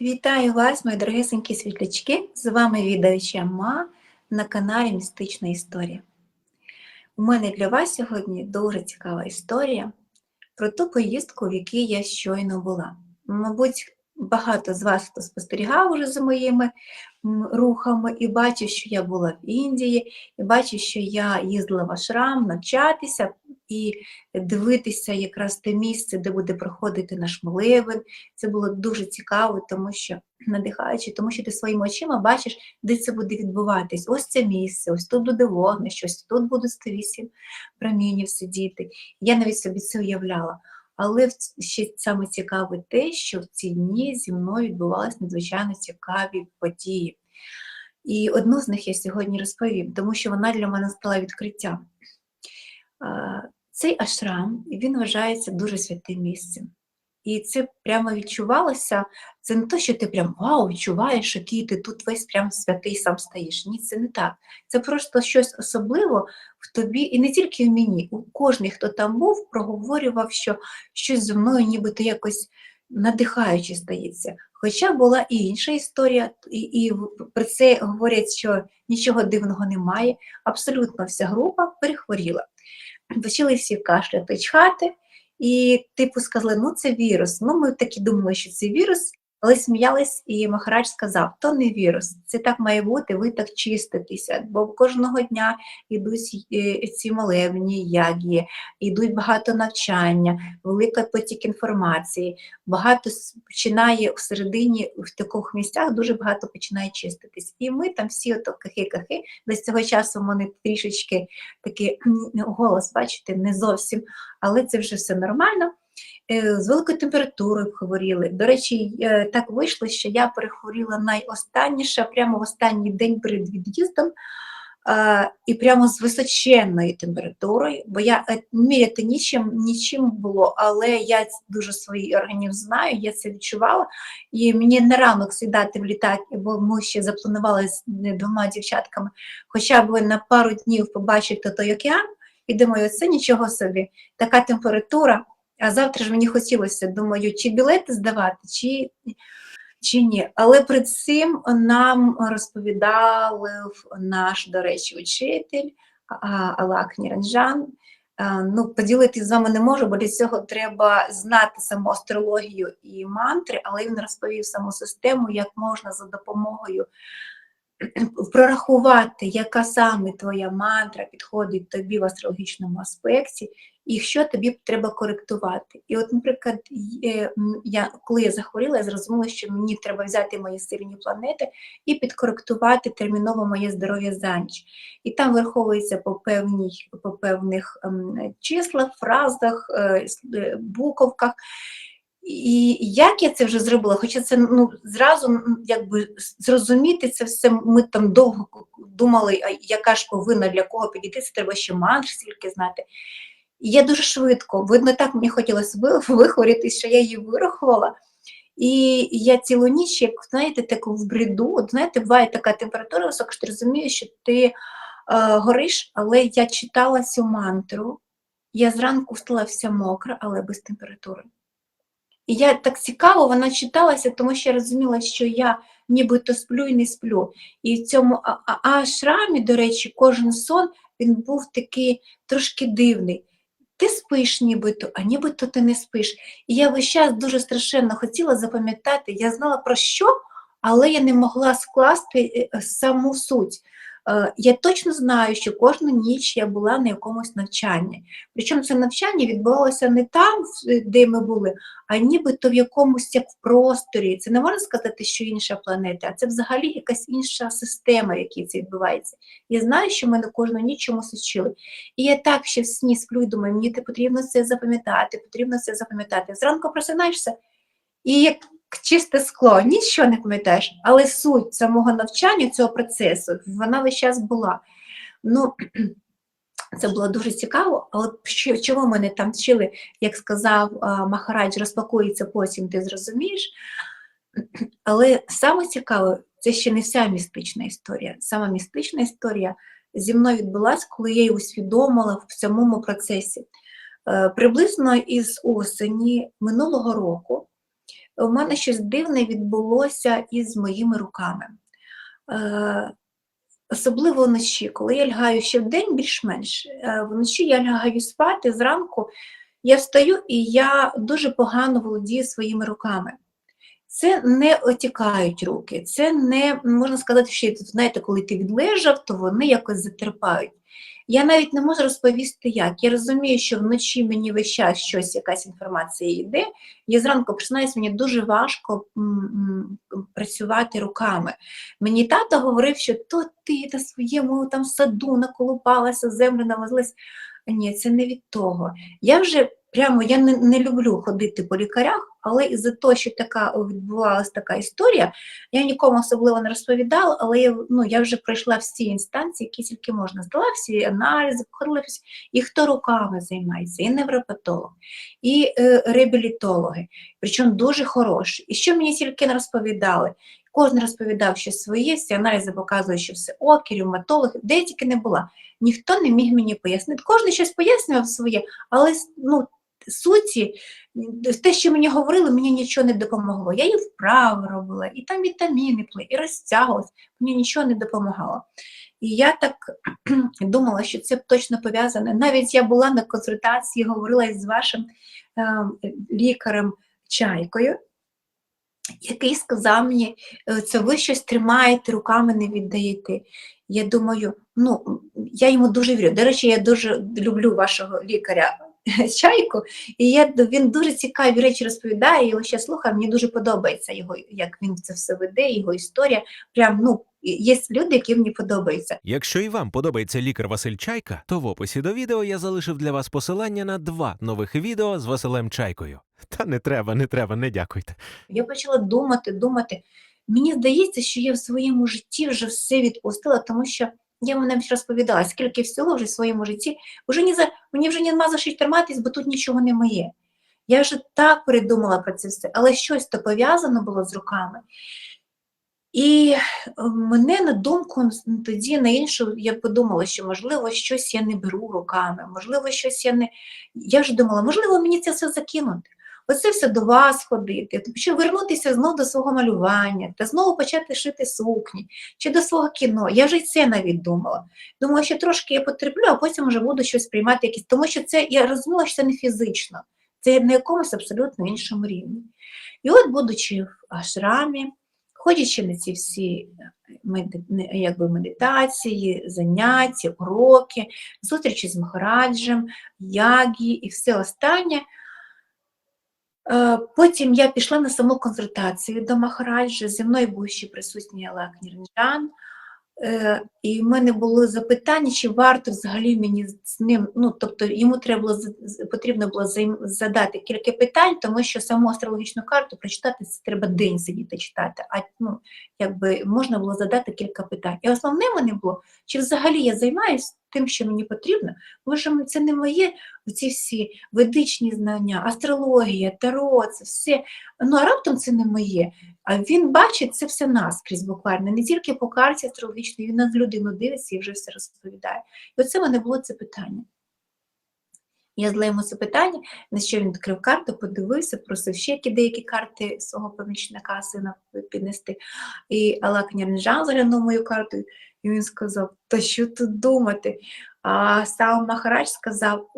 Вітаю вас, мої дорогесенькі світлячки! З вами відаюча Ма на каналі Містична Історія. У мене для вас сьогодні дуже цікава історія про ту поїздку, в якій я щойно була. Мабуть, багато з вас хто спостерігав уже за моїми рухами і бачив, що я була в Індії, і бачив, що я їздила в Ашрам навчатися і дивитися якраз те місце, де буде проходити наш молебен. Це було дуже цікаво, тому що надихаючи, тому що ти своїми очима бачиш, де це буде відбуватись. Ось це місце, ось тут буде вогнище, ось тут буде 108 промінів сидіти. Я навіть собі це уявляла. Але ще саме цікаве те, що в ці дні зі мною відбувалися надзвичайно цікаві події. І одну з них я сьогодні розповім, тому що вона для мене стала відкриттям. Цей ашрам він вважається дуже святим місцем. І це прямо відчувалося. Це не те, що ти прям вау, відчуваєш, який ти тут весь прям святий сам стоїш. Ні, це не так. Це просто щось особливе в тобі, і не тільки в мені. У кожний, хто там був, проговорював, що щось зі мною нібито якось надихаюче стається. Хоча була і інша історія, і і про це говорять, що нічого дивного немає. Абсолютно вся група перехворіла. Почали всі кашляти, чхати. І типу сказали, ну це вірус. Ну, ми такі думали, що це вірус, але сміялись, і Махарадж сказав, то не вірус, це так має бути, ви так чиститеся, бо кожного дня йдуть е, ці молебні, ягії, йдуть багато навчання, великий потік інформації, багато починає всередині, в таких місцях дуже багато починає чиститись. І ми там всі ото кахи-кахи, десь цього часу вони трішечки такий голос, бачите, не зовсім, але це вже все нормально. Е, з великою температурою хворіли. До речі, е, так вийшло, що я перехворіла найостанніше, прямо в останній день перед від'їздом, і прямо з височенною температурою, бо я е, міряти нічим нічим було, але я дуже свій організм знаю, я це відчувала. І мені на ранок сідати в літак, бо ми ще запланували з двома дівчатками, хоча б на пару днів побачити той океан, і думаю, це нічого собі, така температура. А завтра ж мені хотілося, думаю, чи білети здавати, чи чи ні. Але перед цим нам розповідав наш, до речі, учитель Алак Ніранджан. Ну, Поділитися з вами не можу, бо для цього треба знати саму астрологію і мантри, але він розповів саму систему, як можна за допомогою прорахувати, яка саме твоя мантра підходить тобі в астрологічному аспекті, і що тобі треба коректувати. І от, наприклад, я, коли я захворіла, я зрозуміла, що мені треба взяти мої сильні планети і підкоректувати терміново моє здоров'я за ніч. І там враховується по певній, по певних ем, числах, фразах, е, е, буковках. І як я це вже зробила, хоча це ну, зразу якби зрозуміти це все, ми там довго думали, яка ж повинна для кого підійти, це треба ще мантр стільки знати. І я дуже швидко, видно, так мені хотілося вихворіти, що я її вирахувала. І я цілу ніч, як знаєте, так в бреду, от знаєте, буває така температура висока, що ти розумієш, що ти е, гориш, але я читала цю мантру, я зранку встала вся мокра, але без температури. І я так цікаво, вона читалася, тому що я розуміла, що я нібито сплю і не сплю. І в цьому ашрамі, до речі, кожен сон він був такий трошки дивний. Ти спиш нібито, а нібито ти не спиш. І я весь час дуже страшенно хотіла запам'ятати, я знала про що, але я не могла скласти е, саму суть. Е, я точно знаю, що кожну ніч я була на якомусь навчанні. Причому це навчання відбувалося не там, де ми були, а нібито в якомусь як в просторі. Це не можна сказати, що інша планета, а це взагалі якась інша система, в якій це відбувається. Я знаю, що ми на кожну ніч чомусь вчили. І я так ще в сні сплю і думаю, мені потрібно це запам'ятати, потрібно це запам'ятати. Зранку просинаєшся. І як чисте скло, нічого не пам'ятаєш, але суть самого навчання, цього процесу, вона весь час була. Ну, це було дуже цікаво, але чого мене там вчили, як сказав Махарадж, розпакується потім, ти зрозумієш. Але саме цікаве, це ще не вся містична історія. Сама містична історія зі мною відбулася, коли я її усвідомила в цьому процесі. Е, приблизно із осені минулого року у мене щось дивне відбулося із моїми руками. Е, Особливо вночі, коли я лягаю ще вдень більш-менш, е, вночі я лягаю спати, зранку я встаю і я дуже погано володію своїми руками. Це не отікають руки, це не можна сказати, що знаєте, коли ти відлежав, то вони якось затерпають. Я навіть не можу розповісти, як. Я розумію, що вночі мені весь час щось, якась інформація йде. Я зранку просинаюсь, мені дуже важко працювати руками. Мені тато говорив, що то ти на своєму там саду наколупалася, землю навозилась. Ні, це не від того. Я вже прямо я не, не люблю ходити по лікарях, але із-за того, що така відбувалася така історія, я нікому особливо не розповідала, але я, ну, я вже пройшла всі інстанції, які тільки можна. Здала всі аналізи, походила всі. І хто руками займається, і невропатолог, і е, реабілітологи, причому дуже хороші. І що мені тільки не розповідали? Кожен розповідав, що своє, всі аналізи показують, що все ок, ревматолог, де тільки не була. Ніхто не міг мені пояснити. Кожен щось пояснював своє, але ну, суті, те, що мені говорили, мені нічого не допомогло. Я і вправи робила, і там вітаміни пили, і розтягувалась, мені нічого не допомагало. І я так думала, що це точно пов'язане. Навіть я була на консультації, говорила з вашим е, лікарем Чайкою, який сказав мені, «Е, це ви щось тримаєте, руками не віддаєте. Я думаю, ну, я йому дуже вірю. До речі, я дуже люблю вашого лікаря чайку, і я, він дуже цікаві речі розповідає, його ще слухаю, мені дуже подобається його, як він це все веде, його історія. Прям, ну, Є люди, які мені подобаються. Якщо і вам подобається лікар Василь Чайка, то в описі до відео я залишив для вас посилання на два нових відео з Василем Чайкою. Та не треба, не треба, не дякуйте. Я почала думати, думати. Мені здається, що я в своєму житті вже все відпустила, тому що я вам навіть розповідала, скільки всього вже в своєму житті, вже не за, мені вже нема за що триматись, бо тут нічого не моє. Я вже так передумала про це все, але щось то пов'язано було з руками. І мене на думку тоді на іншу, я подумала, що, можливо, щось я не беру руками, можливо, щось я не. Я вже думала, можливо, мені це все закинути. Оце все до вас ходити, чи вернутися знову до свого малювання, та знову почати шити сукні, чи до свого кіно. Я вже це навіть думала. Думала, що трошки я потерплю, а потім вже буду щось приймати якісь. Тому що це я розуміла, що це не фізично, це на якомусь абсолютно іншому рівні. І от, будучи в ашрамі, ходячи на ці всі якби, медитації, заняття, уроки, зустрічі з Махараджем, ягі і все останнє. Е, потім я пішла на саму консультацію до Махараджа, зі мною був ще присутній Олег Нірнджан, Е, і в мене було запитання, чи варто взагалі мені з ним, ну тобто йому треба було потрібно було задати кілька питань, тому що саму астрологічну карту прочитати це треба день сидіти читати. А ну якби можна було задати кілька питань. І основне мене було, чи взагалі я займаюся тим, що мені потрібно, що це не моє ці всі ведичні знання, астрологія, таро, це все. Ну а раптом це не моє. А він бачить це все наскрізь буквально, не тільки по карті астрологічної, він на людину дивиться і вже все розповідає. І оце в мене було це питання. Я задала йому це питання, на що він відкрив карту, подивився, просив ще які деякі карти свого помічника сина піднести. І Алла Княрнжан заглянув мою карту, і він сказав: Та що тут думати? А сам Махарадж сказав: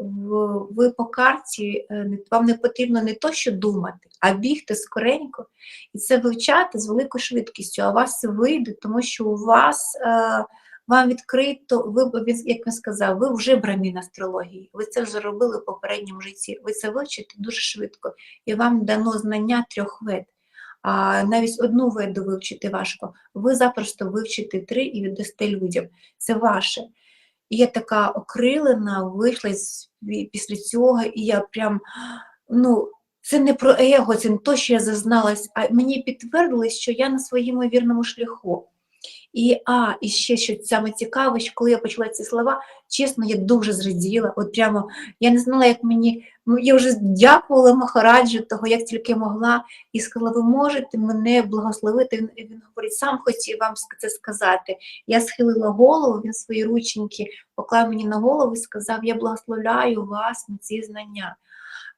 ви по карті, е, вам не потрібно не то, що думати, а бігти скоренько і це вивчати з великою швидкістю, а вас вийде, тому що у вас. Е, вам відкрито, ви як він сказав, ви вже брамін астрології, ви це вже робили в попередньому житті, ви це вивчите дуже швидко, і вам дано знання трьох вед. Навіть одну виду вивчити важко, ви запросто вивчите три і віддасте людям. Це ваше. І я така окрилена, вийшла після цього, і я прям, ну, це не про его, це не то, що я зазналась, а мені підтвердили, що я на своєму вірному шляху. І а, і ще що саме цікаве, що коли я почула ці слова, чесно, я дуже зраділа. От прямо я не знала, як мені. Ну, я вже дякувала Махараджу того, як тільки могла, і сказала, ви можете мене благословити. Він, він говорить, сам хотів вам це сказати. Я схилила голову, він свої рученьки поклав мені на голову і сказав: Я благословляю вас на ці знання.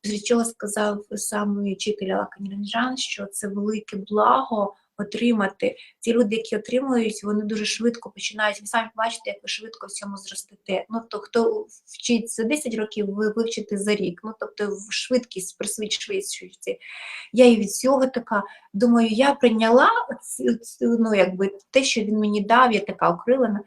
після чого сказав сам вчитель Алаканіранджан, що це велике благо отримати. Ті люди, які отримують, вони дуже швидко починають. Ви самі бачите, як ви швидко в цьому зростете. Ну то хто вчить за 10 років, ви вивчите за рік. Ну тобто швидкість швидкості. Я і від цього така думаю, я прийняла ну, якби, те, що він мені дав, я така окрилена.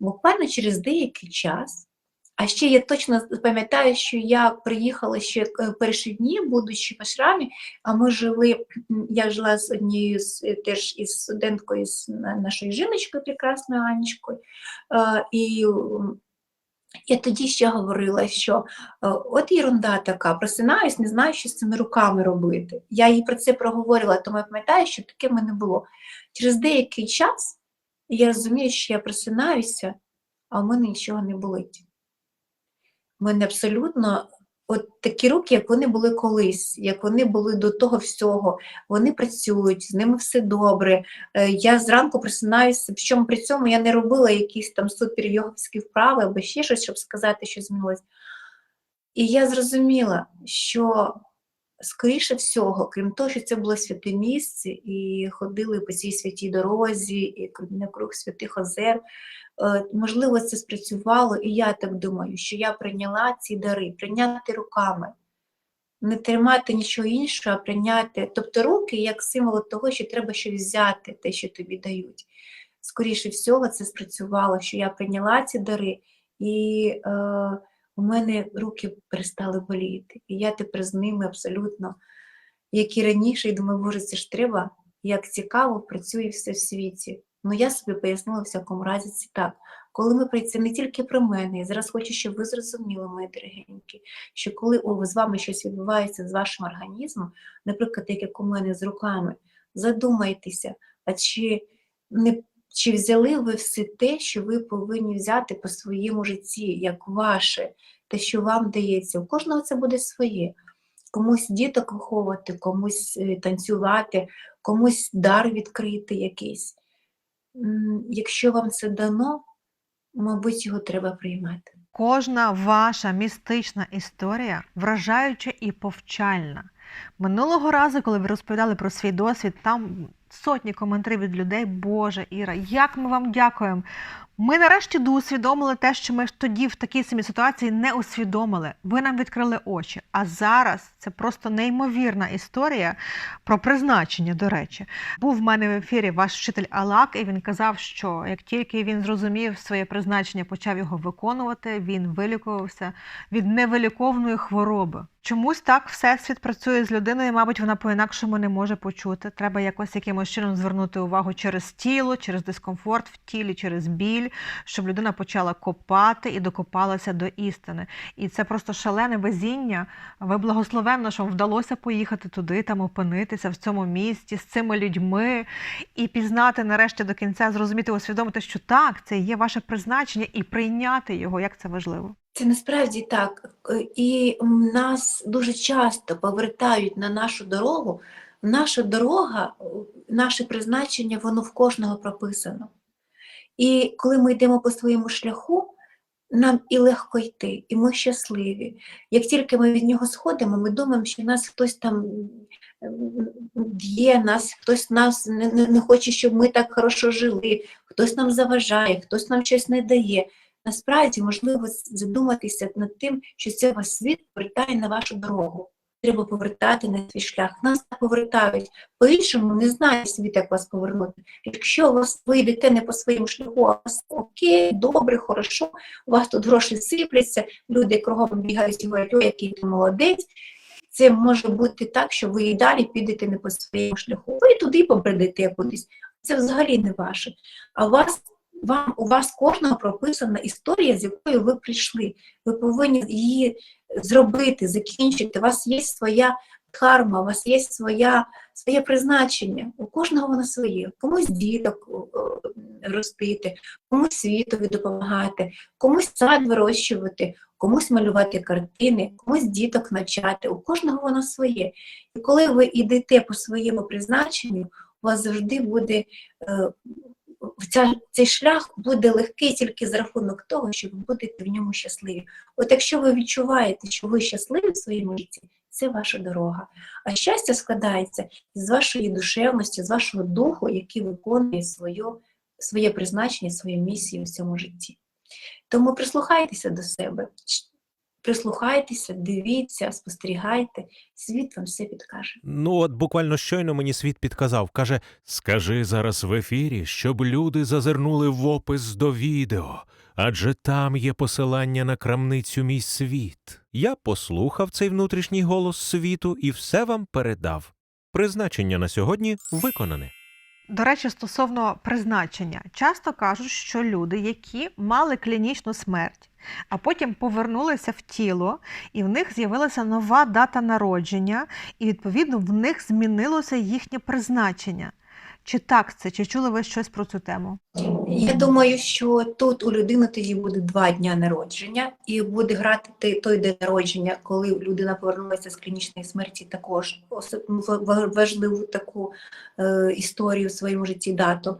Буквально через деякий час. А ще я точно пам'ятаю, що я приїхала ще е, перші дні, будучи в Ашрамі, а ми жили, я жила з однією з е, теж із студенткою з нашою жіночкою, прекрасною Анечкою. Е, І я тоді ще говорила, що от ерунда така, просинаюсь, не знаю, що з цими руками робити. Я їй про це проговорила, тому я пам'ятаю, що таке в мене було. Через деякий час я розумію, що я просинаюся, а в мене нічого не болить. У мене абсолютно от такі руки, як вони були колись, як вони були до того всього. Вони працюють, з ними все добре. Е, Я зранку просинаюся, причому при цьому я не робила якісь там суперйоговські вправи або ще щось, щоб сказати, що змінилось. І я зрозуміла, що скоріше всього, крім того, що це було святе місце, і ходили по цій святій дорозі, і круг- навкруг святих озер. Е, Можливо, це спрацювало, і я так думаю, що я прийняла ці дари, прийняти руками, не тримати нічого іншого, а прийняти. Тобто руки як символ того, що треба щось взяти, те, що тобі дають. Скоріше всього, це спрацювало, що я прийняла ці дари, і е, у мене руки перестали боліти. І я тепер з ними абсолютно, як і раніше, і думаю, боже, це ж треба, як цікаво працює все в світі. Ну, я собі пояснила в всякому разі це так. Коли ми працюємо, це не тільки про мене, я зараз хочу, щоб ви зрозуміли, мої дорогенькі, що коли о, з вами щось відбувається з вашим організмом, наприклад, як у мене з руками, задумайтеся, а чи не чи взяли ви все те, що ви повинні взяти по своєму житті, як ваше, те, що вам дається. У кожного це буде своє. Комусь діток виховувати, комусь е, танцювати, комусь дар відкрити якийсь. Якщо вам це дано, мабуть, його треба приймати. Кожна ваша містична історія вражаюча і повчальна. Минулого разу, коли ви розповідали про свій досвід, там сотні коментарів від людей. Боже, Іра, як ми вам дякуємо. Ми нарешті доусвідомили те, що ми тоді в такій самій ситуації не усвідомили. Ви нам відкрили очі. А зараз це просто неймовірна історія про призначення, до речі. Був в мене в ефірі ваш вчитель Алак, і він казав, що як тільки він зрозумів своє призначення, почав його виконувати, він вилікувався від невиліковної хвороби. Чомусь так всесвіт працює з людиною, мабуть, вона по-інакшому не може почути. Треба якось якимось чином звернути увагу через тіло, через дискомфорт в тілі, через біль, щоб людина почала копати і докопалася до істини. І це просто шалене везіння. Ви благословенно, що вам вдалося поїхати туди, там опинитися в цьому місті з цими людьми і пізнати нарешті до кінця, зрозуміти, усвідомити, що так, це є ваше призначення, і прийняти його, як це важливо. Це насправді так. І нас дуже часто повертають на нашу дорогу. Наша дорога, наше призначення, воно в кожного прописано. І коли ми йдемо по своєму шляху, нам і легко йти, і ми щасливі. Як тільки ми від нього сходимо, ми думаємо, що нас хтось там б'є, нас, хтось нас не, не, не хоче, щоб ми так хорошо жили, хтось нам заважає, хтось нам щось не дає. Насправді можливо задуматися над тим, що це вас світ повертає на вашу дорогу. Треба повертати на свій шлях. Нас так повертають. По-іншому не знає світ, як вас повернути. Якщо вас ви йдете не по своєму шляху, а вас окей, добре, хорошо, у вас тут гроші сипляться, люди кругом бігають і говорять, ой, який ти молодець. Це може бути так, що ви і далі підете не по своєму шляху. Ви туди побредете кудись. Це взагалі не ваше. А вас вам у вас кожного прописана історія, з якою ви прийшли. Ви повинні її зробити, закінчити. У вас є своя карма, у вас є своя, своє призначення. У кожного воно своє. Комусь діток ростити, комусь світові допомагати, комусь сад вирощувати, комусь малювати картини, комусь діток навчати. У кожного воно своє. І коли ви йдете по своєму призначенню, у вас завжди буде. Ця, цей шлях буде легкий тільки за рахунок того, що ви будете в ньому щасливі. От якщо ви відчуваєте, що ви щасливі в своєму житті, це ваша дорога. А щастя складається з вашої душевності, з вашого духу, який виконує свою, своє призначення, свою місію в цьому житті. Тому прислухайтеся до себе, прислухайтеся, дивіться, спостерігайте, світ вам все підкаже. Ну, от буквально щойно мені світ підказав. Каже: Скажи зараз в ефірі, щоб люди зазирнули в опис до відео, адже там є посилання на крамницю мій світ. Я послухав цей внутрішній голос світу і все вам передав. Призначення на сьогодні виконане. До речі, стосовно призначення, часто кажуть, що люди, які мали клінічну смерть, а потім повернулися в тіло, і в них з'явилася нова дата народження, і відповідно в них змінилося їхнє призначення. Чи так це? Чи чули ви щось про цю тему? Я думаю, що тут у людини тоді буде два дня народження, і буде грати той- день народження, коли людина повернулася з клінічної смерті, також в- важливу таку е, історію в своєму житті дату.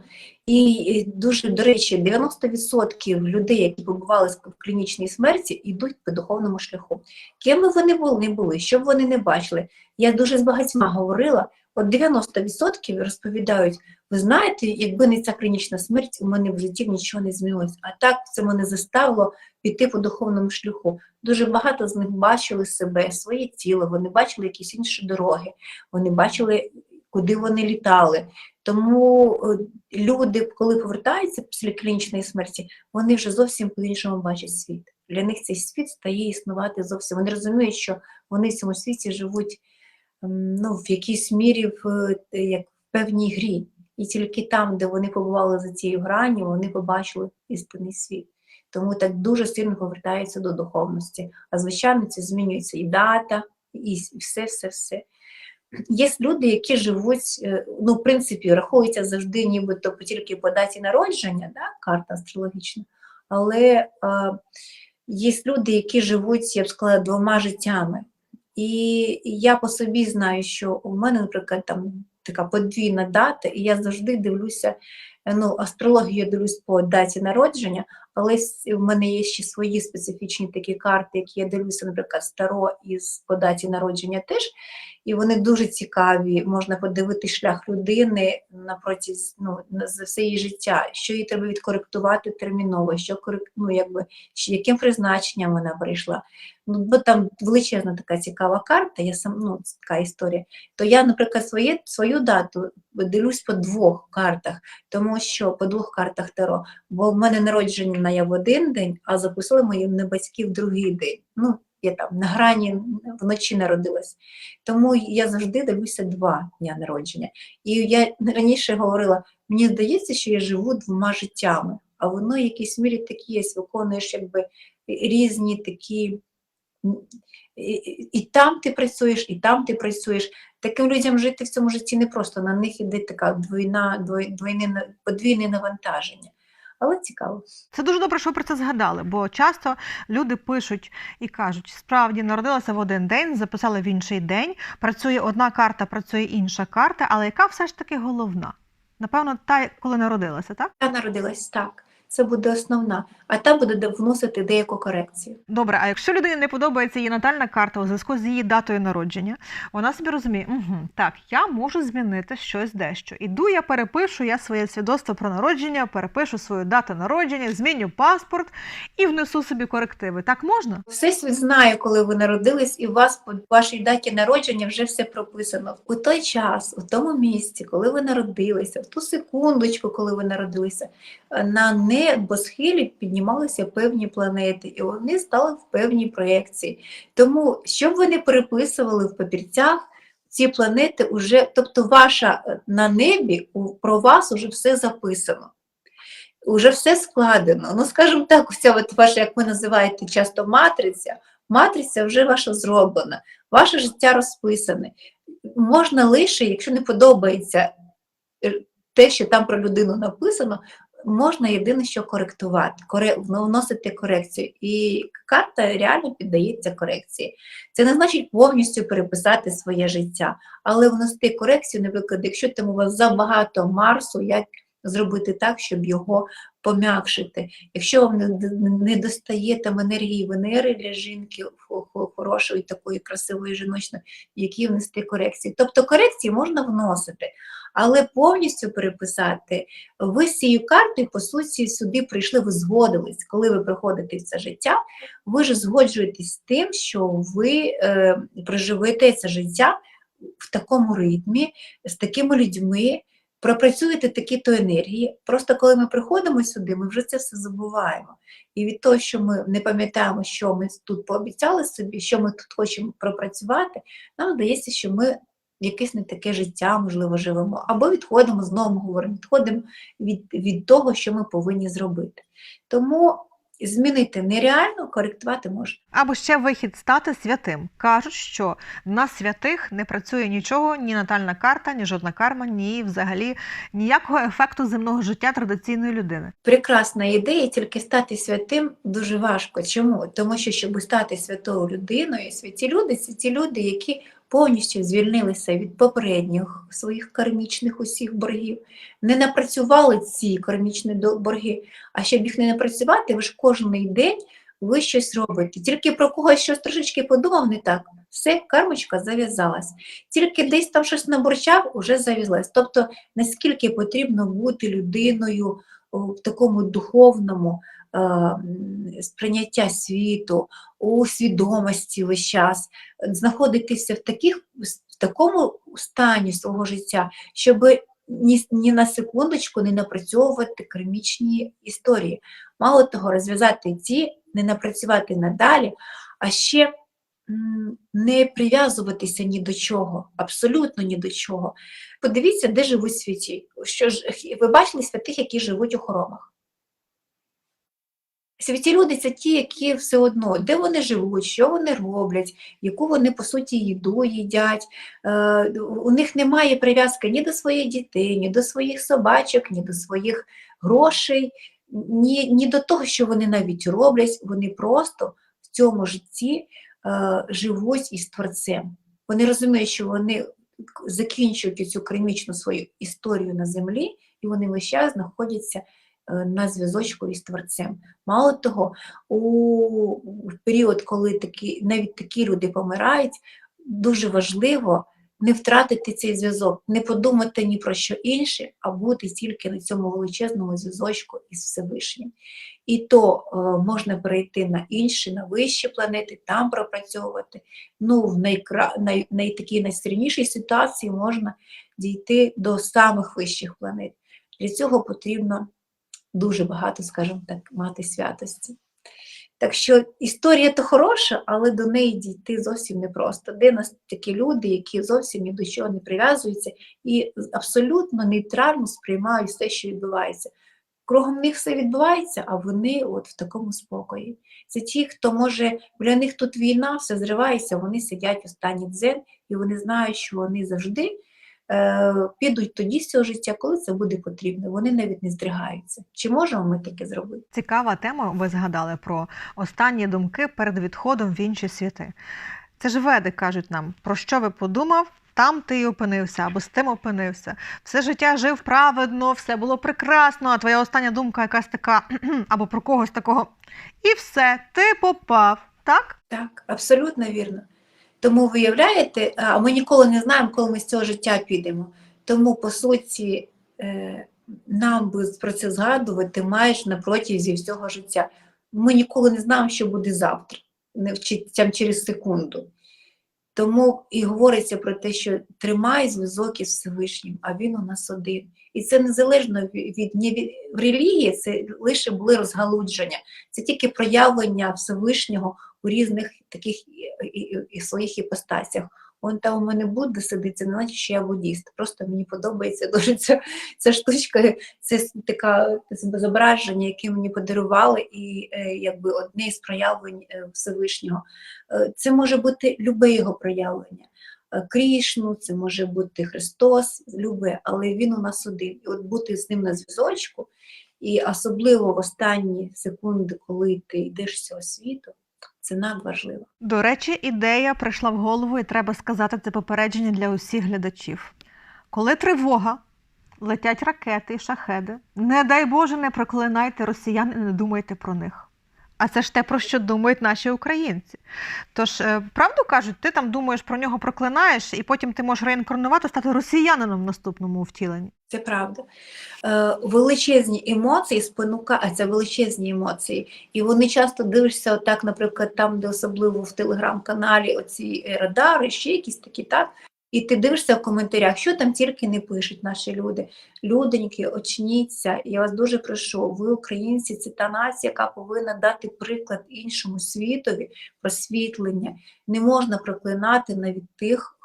І дуже, до речі, 90% людей, які побували в клінічній смерті, йдуть по духовному шляху. Ким би вони були, що б вони не бачили. Я дуже з багатьма говорила, от 90% розповідають, ви знаєте, якби не ця клінічна смерть, у мене в житті нічого не змінилось. А так це мене заставило піти по духовному шляху. Дуже багато з них бачили себе, своє тіло, вони бачили якісь інші дороги, вони бачили, куди вони літали. Тому е, люди, коли повертаються після клінічної смерті, вони вже зовсім по-іншому бачать світ. Для них цей світ стає існувати зовсім. Вони розуміють, що вони в цьому світі живуть ну, в якійсь мірі в, е, як в певній грі. І тільки там, де вони побували за цією гранню, вони побачили істинний світ. Тому так дуже сильно повертаються до духовності. А звичайно, це змінюється і дата, і все, все, все. Є люди, які живуть, е, ну, в принципі, рахуються завжди, нібито тільки по даті народження, да, карта астрологічна, але е, є люди, які живуть, я б сказала, двома життями. І я по собі знаю, що у мене, наприклад, там така подвійна дата, і я завжди дивлюся, ну, астрологію я дивлюсь по даті народження, але в мене є ще свої специфічні такі карти, які я дивлюся, наприклад, старо із по даті народження теж. І вони дуже цікаві. Можна подивити шлях людини на протязі ну, за все її життя, що їй треба відкоректувати терміново, що ну, якби, яким призначенням вона прийшла. Ну, бо там величезна така цікава карта, я сам, ну, така історія. То я, наприклад, своє, свою дату дивлюсь по двох картах, тому що по двох картах Таро, бо в мене народження я в один день, а записали мої батьки в другий день. Ну, я там на грані вночі народилась. Тому я завжди дивлюся два дня народження. І я раніше говорила, мені здається, що я живу двома життями, а воно в якійсь мірі такі є, виконуєш якби різні такі. І, і- там ти працюєш, і там ти працюєш. Таким людям жити в цьому житті не просто, на них іде така двойна, двой, двойне, подвійне навантаження. Але цікаво. Це дуже добре, що ви про це згадали, бо часто люди пишуть і кажуть, справді народилася в один день, записали в інший день, працює одна карта, працює інша карта, але яка все ж таки головна? Напевно, та, коли народилася, так? Я народилась так. Це буде основна, а та буде вносити деяку корекцію. Добре, а якщо людині не подобається її натальна карта у зв'язку з її датою народження, вона собі розуміє, угу, так, я можу змінити щось дещо. Іду, я перепишу я своє свідоцтво про народження, перепишу свою дату народження, зміню паспорт і внесу собі корективи. Так можна? Всесвіт знає, коли ви народились, і у вас по вашій даті народження вже все прописано. У той час, у тому місці, коли ви народилися, в ту секундочку, коли ви народилися, е, на небосхилі піднімалися певні планети, і вони стали в певній проєкції. Тому, що б ви не переписували в папірцях, ці планети вже, тобто ваша е, на небі, про вас уже все записано. Уже все складено. Ну, скажімо так, оця от ваша, як ви називаєте часто матриця, матриця вже ваша зроблена, ваше життя розписане. Можна лише, якщо не подобається е, те, що там про людину написано, можна єдине, що коректувати, коре, ну, вносити корекцію. І карта реально піддається корекції. Це не значить повністю переписати своє життя, але внести корекцію, наприклад, якщо там у вас забагато Марсу, як зробити так, щоб його пом'якшити. Якщо вам не, достає там енергії Венери для жінки хо- хо- хорошої, такої красивої жіночної, які внести корекції. Тобто корекції можна вносити, але повністю переписати. Ви з цією картою, по суті, сюди прийшли, ви згодились. Коли ви приходите в це життя, ви ж згоджуєтесь з тим, що ви е, проживете це життя в такому ритмі, з такими людьми, пропрацюєте такі-то енергії. Просто коли ми приходимо сюди, ми вже це все забуваємо. І від того, що ми не пам'ятаємо, що ми тут пообіцяли собі, що ми тут хочемо пропрацювати, нам здається, що ми якесь не таке життя, можливо, живемо, або відходимо, знову говоримо, відходимо від, від того, що ми повинні зробити. Тому змінити нереально, коректувати можна. Або ще вихід стати святим. Кажуть, що на святих не працює нічого, ні натальна карта, ні жодна карма, ні взагалі ніякого ефекту земного життя традиційної людини. Прекрасна ідея, тільки стати святим дуже важко. Чому? Тому що, щоб стати святою людиною, святі люди це ті люди, які повністю звільнилися від попередніх своїх кармічних усіх боргів, не напрацювали ці кармічні борги. А щоб їх не напрацювати, ви ж кожен день ви щось робите. Тільки про когось щось трошечки подумав не так. Все, кармочка зав'язалась. Тільки десь там щось набурчав, уже зав'язалась. Тобто, наскільки потрібно бути людиною в такому духовному сприйняття світу, у свідомості весь час, знаходитися в, таких, в такому стані свого життя, щоб ні, ні на секундочку не напрацьовувати кармічні історії. Мало того, розв'язати ці, не напрацювати надалі, а ще не прив'язуватися ні до чого, абсолютно ні до чого. Подивіться, де живуть святі. Що ж, ви бачили святих, які живуть у хоромах. Святі люди це ті, які все одно, де вони живуть, що вони роблять, яку вони, по суті, їду їдять. Е, у них немає прив'язки ні до своїх дітей, ні до своїх собачок, ні до своїх грошей, ні, ні до того, що вони навіть роблять. Вони просто в цьому житті е, живуть із Творцем. Вони розуміють, що вони закінчують цю кармічну свою історію на землі, і вони весь час знаходяться на зв'язочку із Творцем. Мало того, у період, коли такі, навіть такі люди помирають, дуже важливо не втратити цей зв'язок, не подумати ні про що інше, а бути тільки на цьому величезному зв'язочку із Всевишнім. І то е, можна перейти на інші, на вищі планети, там пропрацьовувати. Ну, в найкра... най... най... такій найсильнішій ситуації можна дійти до самих вищих планет. Для цього потрібно дуже багато, скажімо так, мати святості. Так що історія то хороша, але до неї дійти зовсім непросто. Де нас такі люди, які зовсім ні до чого не прив'язуються і абсолютно нейтрально сприймають все, що відбувається. Кругом них все відбувається, а вони от в такому спокої. Це ті, хто може, для них тут війна, все зривається, вони сидять в стані дзен, і вони знають, що вони завжди підуть тоді з цього життя, коли це буде потрібно. Вони навіть не здригаються. Чи можемо ми таке зробити? Цікава тема. Ви згадали про останні думки перед відходом в інші світи. Це ж веди кажуть нам, про що ви подумав, там ти й опинився, або з тим опинився. Все життя жив праведно, все було прекрасно, а твоя остання думка якась така, або про когось такого. І все, ти попав, так? Так, абсолютно вірно. Тому виявляєте, а ми ніколи не знаємо, коли ми з цього життя підемо. Тому, по суті, е, нам би про це згадувати майже на протязі всього життя. Ми ніколи не знаємо, що буде завтра, не там через секунду. Тому і говориться про те, що тримай зв'язок із Всевишнім, а він у нас один. І це незалежно від, від, від релігії, це лише були розгалудження, це тільки проявлення Всевишнього у різних таких і, своїх іпостасях. Он там у мене Будда сидить, це не значить, що я буддіст. Просто мені подобається дуже ця, ця штучка, це така зображення, яке мені подарували, і е, якби одне із проявлень е, Всевишнього. Е, Це може бути любе його проявлення. Крішну, це може бути Христос, любе, але він у нас один. І от бути з ним на зв'язочку, і особливо в останні секунди, коли ти йдеш з цього світу, це надважливо. До речі, ідея прийшла в голову, і треба сказати це попередження для усіх глядачів. Коли тривога, летять ракети і шахеди. Не дай Боже, не проклинайте росіян і не думайте про них. А це ж те, про що думають наші українці. Тож, е, правду кажуть, ти там думаєш про нього, проклинаєш, і потім ти можеш реінкарнувати, стати росіянином в наступному втіленні. Це правда. Е, величезні емоції спонука, а це величезні емоції. І вони часто дивишся, отак, наприклад, там, де особливо в телеграм-каналі оці е, радари, ще якісь такі, так. І ти дивишся в коментарях, що там тільки не пишуть наші люди. Люденьки, очніться, я вас дуже прошу, ви, українці, це та нація, яка повинна дати приклад іншому світові просвітлення. Не можна проклинати навіть тих,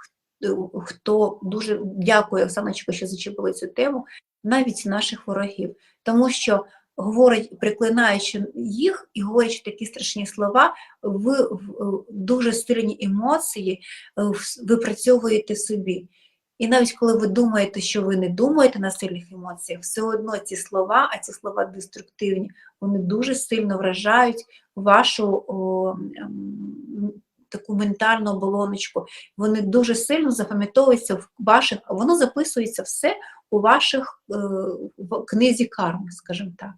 хто- дуже дякую, Оксаночко, що зачепили цю тему, навіть наших ворогів. Тому що говорить, приклинаючи їх і говорячи такі страшні слова, ви в- дуже сильні емоції е, випрацьовуєте собі. І навіть коли ви думаєте, що ви не думаєте на сильних емоціях, все одно ці слова, а ці слова деструктивні, вони дуже сильно вражають вашу о, ем, таку ментальну оболоночку. Вони дуже сильно запам'ятовуються в ваших, воно записується все у ваших е, в книзі карми, скажімо так.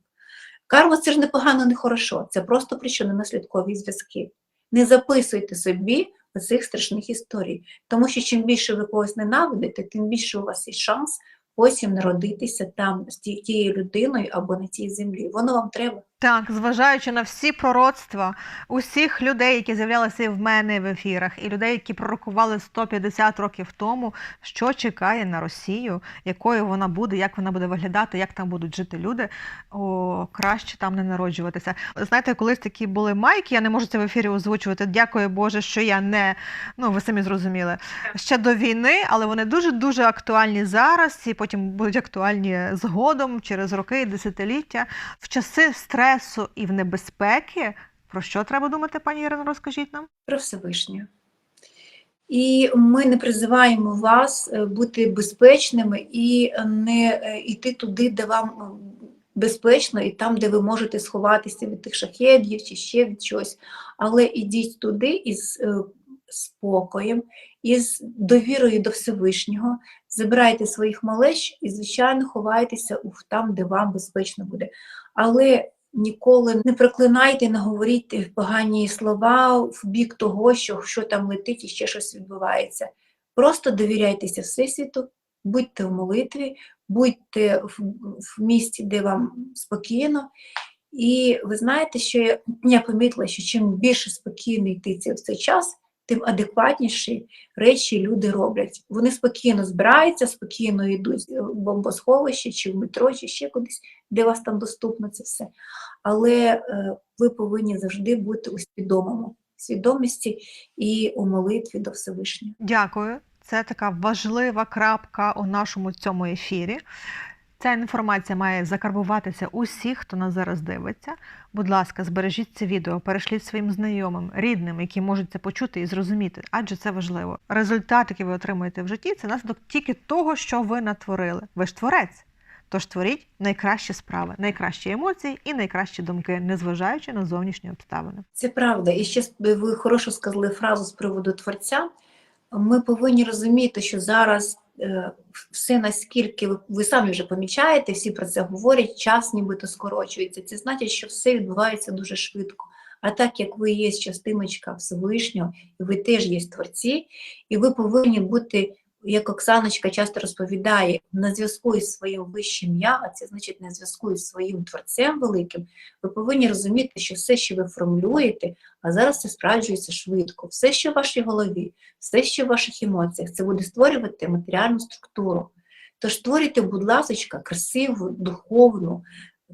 Карма це ж не погано, не хорошо, це просто причинно-наслідкові зв'язки. Не записуйте собі цих страшних історій, тому що чим більше ви когось ненавидите, тим більше у вас є шанс потім народитися там з тією людиною або на цій землі. Воно вам треба. Так, зважаючи на всі пророцтва усіх людей, які з'являлися в мене в ефірах, і людей, які пророкували 150 років тому, що чекає на Росію, якою вона буде, як вона буде виглядати, як там будуть жити люди, о, краще там не народжуватися. Знаєте, колись такі були майки, я не можу це в ефірі озвучувати. Дякую Боже, що я не, ну ви самі зрозуміли, ще до війни, але вони дуже-дуже актуальні зараз, і потім будуть актуальні згодом, через роки і десятиліття. В часи стресу і в небезпеки. Про що треба думати, пані Ірино, розкажіть нам? про Всевишнє. І ми не призиваємо вас е, бути безпечними і не е, йти туди, де вам е, безпечно, і там, де ви можете сховатися від тих шахедів чи ще від чогось. Але ідіть туди із е, спокоєм, із довірою до Всевишнього, забирайте своїх малеч і, звичайно, ховайтеся там, де вам безпечно буде. Але ніколи не проклинайте, не говоріть погані слова в бік того, що, що там летить і ще щось відбувається. Просто довіряйтеся Всесвіту, будьте в молитві, будьте в, в місці, де вам спокійно. І ви знаєте, що я, я помітила, що чим більше спокійний йти в цей час, тим адекватніші речі люди роблять. Вони спокійно збираються, спокійно йдуть в бомбосховище, чи в метро, чи ще кудись, де вас там доступно це все. Але е, ви повинні завжди бути у свідомому свідомості і у молитві до Всевишнього. Дякую. Це така важлива крапка у нашому цьому ефірі. Ця інформація має закарбуватися усіх, хто нас зараз дивиться. Будь ласка, збережіть це відео, перешліть своїм знайомим, рідним, які можуть це почути і зрозуміти, адже це важливо. Результат, який ви отримуєте в житті, це наслідок тільки того, що ви натворили. Ви ж творець. Тож творіть найкращі справи, найкращі емоції і найкращі думки, незважаючи на зовнішні обставини. Це правда. І ще ви хорошо сказали фразу з приводу творця. Ми повинні розуміти, що зараз все наскільки ви, ви самі вже помічаєте, всі про це говорять, час нібито скорочується. Це значить, що все відбувається дуже швидко. А так як ви є частиночка Всевишнього, і ви теж є творці, і ви повинні бути, як Оксаночка часто розповідає, на зв'язку із своїм вищим я, а це значить на зв'язку із своїм творцем великим, ви повинні розуміти, що все, що ви формулюєте, а зараз це справджується швидко. Все, що в вашій голові, все, що в ваших емоціях, це буде створювати матеріальну структуру. Тож створюйте, будь ласка, красиву, духовну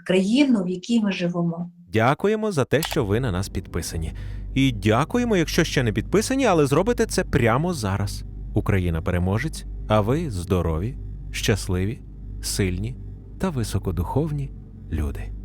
країну, в якій ми живемо. Дякуємо за те, що ви на нас підписані. І дякуємо, якщо ще не підписані, але зробите це прямо зараз. Україна переможець, а ви здорові, щасливі, сильні та високодуховні люди.